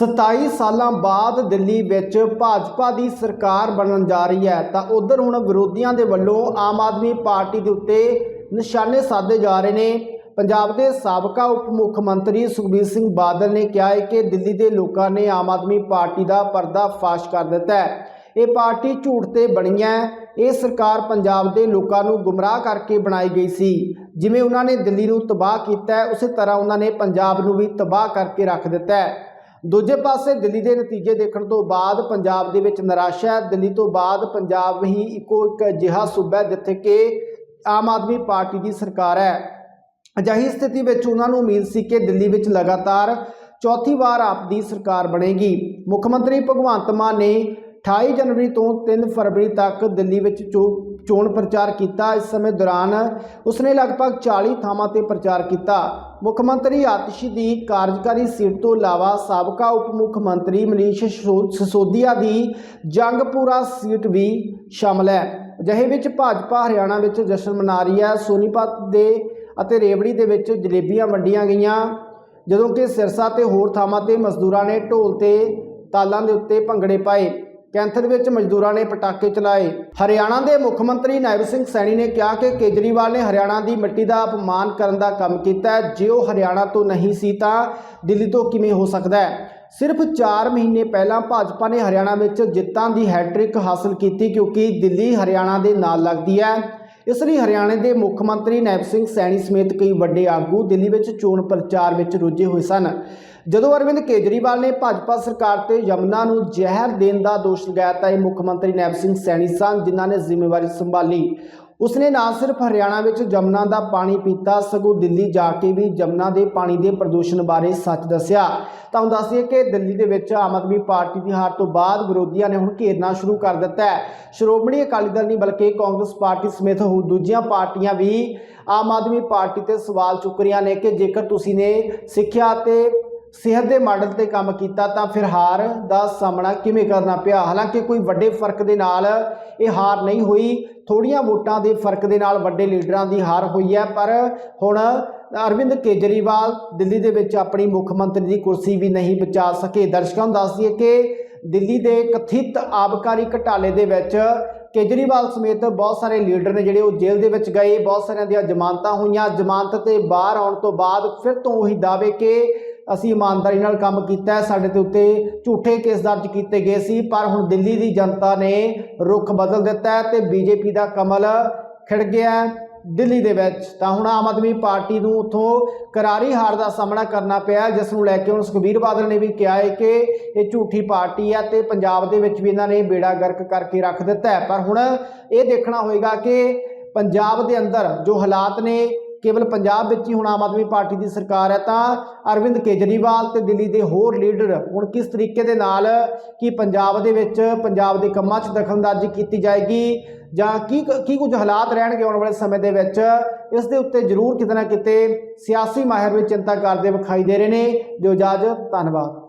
27 ਸਾਲਾਂ ਬਾਅਦ ਦਿੱਲੀ ਵਿੱਚ ਭਾਜਪਾ ਦੀ ਸਰਕਾਰ ਬਣਨ ਜਾ ਰਹੀ ਹੈ, ਤਾਂ ਉਧਰ ਹੁਣ ਵਿਰੋਧੀਆਂ ਦੇ ਵੱਲੋਂ ਆਮ ਆਦਮੀ ਪਾਰਟੀ ਦੇ ਉੱਤੇ ਨਿਸ਼ਾਨੇ ਸਾਧੇ ਜਾ ਰਹੇ ਨੇ। ਪੰਜਾਬ ਦੇ ਸਾਬਕਾ ਉਪ ਮੁੱਖ ਮੰਤਰੀ ਸੁਖਬੀਰ ਸਿੰਘ ਬਾਦਲ ਨੇ ਕਿਹਾ ਹੈ ਕਿ ਦਿੱਲੀ ਦੇ ਲੋਕਾਂ ਨੇ ਆਮ ਆਦਮੀ ਪਾਰਟੀ ਦਾ ਪਰਦਾ ਫਾਸ਼ ਕਰ ਦਿੱਤਾ ਹੈ। ਇਹ ਪਾਰਟੀ ਝੂਠ ਤੇ ਬਣੀ ਹੈ। ਇਹ ਸਰਕਾਰ ਪੰਜਾਬ ਦੇ ਲੋਕਾਂ ਨੂੰ ਗੁੰਮਰਾਹ ਕਰਕੇ ਬਣਾਈ ਗਈ ਸੀ। ਜਿਵੇਂ ਉਹਨਾਂ ਨੇ ਦਿੱਲੀ ਨੂੰ ਤਬਾਹ ਕੀਤਾ ਹੈ, ਉਸੇ ਤਰ੍ਹਾਂ ਉਹਨਾਂ ਨੇ ਪੰਜਾਬ ਨੂੰ ਵੀ ਤਬਾਹ ਕਰਕੇ ਰੱਖ ਦਿੱਤਾ ਹੈ। ਦੂਜੇ ਪਾਸੇ ਦਿੱਲੀ ਦੇ ਨਤੀਜੇ ਦੇਖਣ ਤੋਂ ਬਾਅਦ ਪੰਜਾਬ ਦੇ ਵਿੱਚ ਨਿਰਾਸ਼ਾ ਹੈ। ਦਿੱਲੀ ਤੋਂ ਬਾਅਦ ਪੰਜਾਬ ਹੀ ਇੱਕੋ ਇੱਕ ਅਜਿਹਾ ਸੂਬਾ ਜਿੱਥੇ ਕਿ ਆਮ ਆਦਮੀ ਪਾਰਟੀ ਦੀ ਸਰਕਾਰ ਹੈ। ਅਜਿਹੀ ਸਥਿਤੀ ਵਿੱਚ ਉਹਨਾਂ ਨੂੰ ਉਮੀਦ ਸੀ ਕਿ ਦਿੱਲੀ ਵਿੱਚ ਲਗਾਤਾਰ ਚੌਥੀ ਵਾਰ ਆਪ ਦੀ ਸਰਕਾਰ ਬਣੇਗੀ। ਮੁੱਖ ਮੰਤਰੀ ਭਗਵੰਤ ਮਾਨ ਨੇ 28 ਜਨਵਰੀ ਤੋਂ 3 ਫਰਵਰੀ ਤੱਕ ਦਿੱਲੀ ਵਿੱਚ ਚੋ- ਚੋਣ ਪ੍ਰਚਾਰ ਕੀਤਾ। ਇਸ ਸਮੇਂ ਦੌਰਾਨ ਉਸਨੇ ਲਗਭਗ 40 ਥਾਵਾਂ ਤੇ ਪ੍ਰਚਾਰ ਕੀਤਾ। ਮੁੱਖ ਮੰਤਰੀ ਆਤਿਸ਼ੀ ਦੀ ਕਾਰਜਕਾਰੀ ਸੀਟ ਤੋਂ ਇਲਾਵਾ ਸਾਬਕਾ ਉਪ ਮੁੱਖ ਮੰਤਰੀ ਮਨੀਸ਼ ਸੋ, ਸਿਸੋਦੀਆ ਦੀ ਜੰਗਪੁਰਾ ਸੀਟ ਵੀ ਸ਼ਾਮਲ ਹੈ। ਅਜਿਹੇ ਵਿੱਚ ਭਾਜਪਾ ਹਰਿਆਣਾ ਵਿੱਚ ਜਸ਼ਨ ਮਨਾ ਰਹੀ ਹੈ। ਸੋਨੀਪਤ ਦੇ ਅਤੇ ਰੇਵੜੀ ਦੇ ਵਿੱਚ ਜਲੇਬੀਆਂ ਵੰਡੀਆਂ ਗਈਆਂ। ਜਦੋਂ ਕਿ ਸਿਰਸਾ ਤੇ ਹੋਰ ਥਾਵਾਂ ਤੇ ਮਜ਼ਦੂਰਾਂ ਨੇ ਢੋਲ ਤੇ ਤਾਲਾਂ ਦੇ ਉੱਤੇ ਭੰਗੜੇ ਪਾਏ। ਕੈਂਥਰ ਵਿੱਚ ਮਜ਼ਦੂਰਾਂ ਨੇ ਪਟਾਕੇ ਚਲਾਏ। ਹਰਿਆਣਾ ਦੇ ਮੁੱਖ ਮੰਤਰੀ ਨਾਇਬ ਸਿੰਘ ਸੈਣੀ ਨੇ ਕਿਹਾ ਕਿ ਕੇਜਰੀਵਾਲ ਨੇ ਹਰਿਆਣਾ ਦੀ ਮਿੱਟੀ ਦਾ ਅਪਮਾਨ ਕਰਨ ਦਾ ਕੰਮ ਕੀਤਾ ਹੈ। ਜੇ ਉਹ ਹਰਿਆਣਾ ਤੋਂ ਨਹੀਂ ਸੀ ਤਾਂ ਦਿੱਲੀ ਤੋਂ ਕਿਵੇਂ ਹੋ ਸਕਦਾ ਹੈ? ਸਿਰਫ 4 ਮਹੀਨੇ ਪਹਿਲਾਂ ਭਾਜਪਾ ਨੇ ਹਰਿਆਣਾ ਵਿੱਚ ਜਿੱਤਾਂ ਦੀ ਹੈਟ੍ਰਿਕ ਹਾਸਲ ਕੀਤੀ ਕਿਉਂਕਿ ਦਿੱਲੀ ਹਰਿਆਣਾ ਦੇ ਨਾਲ ਲੱਗਦੀ ਹੈ। ਇਸ ਲਈ ਹਰਿਆਣੇ ਦੇ ਮੁੱਖ ਮੰਤਰੀ ਨੈਬ ਸਿੰਘ ਸੈਣੀ ਸਮੇਤ ਕਈ ਵੱਡੇ ਆਗੂ ਦਿੱਲੀ ਵਿੱਚ ਚੋਣ ਪ੍ਰਚਾਰ ਵਿੱਚ ਰੁੱਝੇ ਹੋਏ ਸਨ। ਜਦੋਂ ਅਰਵਿੰਦ ਕੇਜਰੀਵਾਲ ਨੇ ਭਾਜਪਾ ਸਰਕਾਰ ਤੇ ਯਮਨਾ ਨੂੰ ਜ਼ਹਿਰ ਦੇਣ ਦਾ ਦੋਸ਼ ਲਗਾਇਆ ਤਾਂ ਇਹ ਮੁੱਖ ਮੰਤਰੀ ਨੈਬ ਸਿੰਘ ਸੈਣੀ ਸਨ, ਜਿਨ੍ਹਾਂ ਨੇ ਜ਼ਿੰਮੇਵਾਰੀ ਸੰਭਾਲੀ। ਉਸਨੇ ਨਾ ਸਿਰਫ ਹਰਿਆਣਾ ਵਿੱਚ ਜਮਨਾ ਦਾ ਪਾਣੀ ਪੀਤਾ, ਸਗੋਂ ਦਿੱਲੀ ਜਾ ਕੇ ਵੀ ਜਮਨਾ ਦੇ ਪਾਣੀ ਦੇ ਪ੍ਰਦੂਸ਼ਣ ਬਾਰੇ ਸੱਚ ਦੱਸਿਆ। ਤੁਹਾਨੂੰ ਹੁਣ ਕਿ ਦਿੱਲੀ ਦੇ ਵਿੱਚ ਆਮ ਆਦਮੀ ਪਾਰਟੀ ਦੀ ਹਾਰ ਤੋਂ ਬਾਅਦ ਵਿਰੋਧੀਆਂ ਨੇ ਹੁਣ ਘੇਰਨਾ ਸ਼ੁਰੂ ਕਰ ਦਿੱਤਾ ਹੈ। ਸ਼੍ਰੋਮਣੀ ਅਕਾਲੀ ਦਲ ਨਹੀਂ, ਬਲਕਿ ਕਾਂਗਰਸ ਪਾਰਟੀ ਸਮੇਤ ਹੋਰ ਦੂਜੀਆਂ ਪਾਰਟੀਆਂ ਵੀ ਆਮ ਆਦਮੀ ਪਾਰਟੀ ਤੇ ਸਵਾਲ ਚੁੱਕ ਰਹੀਆਂ ਨੇ ਕਿ ਜੇਕਰ ਤੁਸੀਂ ਨੇ ਸਿੱਖਿਆ ਤੇ ਸਿਹਤ ਦੇ ਮਾਡਲ ਤੇ ਕੰਮ ਕੀਤਾ ਤਾਂ ਫਿਰ ਹਾਰ ਦਾ ਸਾਹਮਣਾ ਕਿਵੇਂ ਕਰਨਾ ਪਿਆ? ਹਾਲਾਂਕਿ ਕੋਈ ਵੱਡੇ ਫ਼ਰਕ ਦੇ ਨਾਲ ਇਹ ਹਾਰ ਨਹੀਂ ਹੋਈ ਥੋੜੀਆਂ ਵੋਟਾਂ ਦੇ ਫ਼ਰਕ ਦੇ ਨਾਲ ਵੱਡੇ ਲੀਡਰਾਂ ਦੀ ਹਾਰ ਹੋਈ ਹੈ, ਪਰ ਹੁਣ ਅਰਵਿੰਦ ਕੇਜਰੀਵਾਲ ਦਿੱਲੀ ਦੇ ਵਿੱਚ ਆਪਣੀ ਮੁੱਖ ਮੰਤਰੀ ਦੀ ਕੁਰਸੀ ਵੀ ਨਹੀਂ ਬਚਾ ਸਕੇ। ਦਰਸ਼ਕਾਂ ਨੂੰ ਦੱਸ ਦਈਏ ਕਿ ਦਿੱਲੀ ਦੇ ਕਥਿਤ ਆਬਕਾਰੀ ਘਟਾਲੇ ਦੇ ਵਿੱਚ ਕੇਜਰੀਵਾਲ ਸਮੇਤ ਬਹੁਤ ਸਾਰੇ ਲੀਡਰ ਨੇ ਜਿਹੜੇ ਉਹ ਜੇਲ੍ਹ ਦੇ ਵਿੱਚ ਗਏ। ਬਹੁਤ ਸਾਰਿਆਂ ਦੀਆਂ ਜ਼ਮਾਨਤਾਂ ਹੋਈਆਂ। ਜ਼ਮਾਨਤ ਤੇ ਬਾਹਰ ਆਉਣ ਤੋਂ ਬਾਅਦ ਫਿਰ ਤੋਂ ਉਹੀ ਦਾਅਵੇ ਕਿ ਅਸੀਂ ਇਮਾਨਦਾਰੀ ਨਾਲ ਕੰਮ ਕੀਤਾ ਹੈ। ਸਾਡੇ ਤੇ ਉੱਤੇ ਝੂਠੇ ਕੇਸ ਦਰਜ ਕੀਤੇ ਗਏ ਸੀ, ਪਰ ਹੁਣ ਦਿੱਲੀ ਦੀ ਜਨਤਾ ਨੇ ਰੁਖ ਬਦਲ ਦਿੱਤਾ ਹੈ ਤੇ ਬੀਜੇਪੀ ਦਾ ਕਮਲ ਖਿੜ ਗਿਆ ਦਿੱਲੀ ਦੇ ਵਿੱਚ। ਤਾਂ ਹੁਣ ਆਮ ਆਦਮੀ ਪਾਰਟੀ ਨੂੰ ਉਥੋਂ ਕਰਾਰੀ ਹਾਰ ਦਾ ਸਾਹਮਣਾ ਕਰਨਾ ਪਿਆ ਜਿਸ ਨੂੰ ਲੈ ਕੇ ਹੁਣ ਸੁਖਬੀਰ ਬਾਦਲ ਨੇ ਵੀ ਕਿਹਾ ਹੈ ਕਿ ਇਹ ਝੂਠੀ ਪਾਰਟੀ ਹੈ ਤੇ ਪੰਜਾਬ ਦੇ ਵਿੱਚ ਵੀ ਇਹਨਾਂ ਨੇ ਬੇੜਾ ਗਰਕ ਕਰਕੇ ਰੱਖ ਦਿੱਤਾ ਹੈ। ਪਰ ਹੁਣ ਇਹ ਦੇਖਣਾ ਹੋਏਗਾ ਕਿ ਪੰਜਾਬ ਦੇ ਅੰਦਰ ਜੋ ਹਾਲਾਤ ਨੇ ਕੇਵਲ ਪੰਜਾਬ ਵਿੱਚ ਹੀ ਹੁਣ ਆਮ ਆਦਮੀ ਪਾਰਟੀ ਦੀ ਸਰਕਾਰ ਹੈ, ਤਾਂ ਅਰਵਿੰਦ ਕੇਜਰੀਵਾਲ ਤੇ ਦਿੱਲੀ ਦੇ ਹੋਰ ਲੀਡਰ ਹੁਣ ਕਿਸ ਤਰੀਕੇ ਦੇ ਨਾਲ ਕੀ ਪੰਜਾਬ ਦੇ ਵਿੱਚ ਪੰਜਾਬ ਦੇ ਕੰਮਾਂ 'ਚ ਦਖਲਅੰਦਾਜ਼ੀ ਕੀਤੀ ਜਾਏਗੀ ਜਾਂ ਕੀ ਕੀ ਕੁਝ ਹਾਲਾਤ ਰਹਿਣਗੇ ਆਉਣ ਵਾਲੇ ਸਮੇਂ ਦੇ ਵਿੱਚ, ਇਸ ਦੇ ਉੱਤੇ ਜ਼ਰੂਰ ਕਿਤੇ ਨਾ ਕਿਤੇ ਸਿਆਸੀ ਮਾਹਿਰ ਵੀ ਚਿੰਤਾ ਕਰਦੇ ਵਿਖਾਈ ਦੇ ਰਹੇ ਨੇ। ਜੋ ਇਜਾਜ਼ਤ, ਧੰਨਵਾਦ।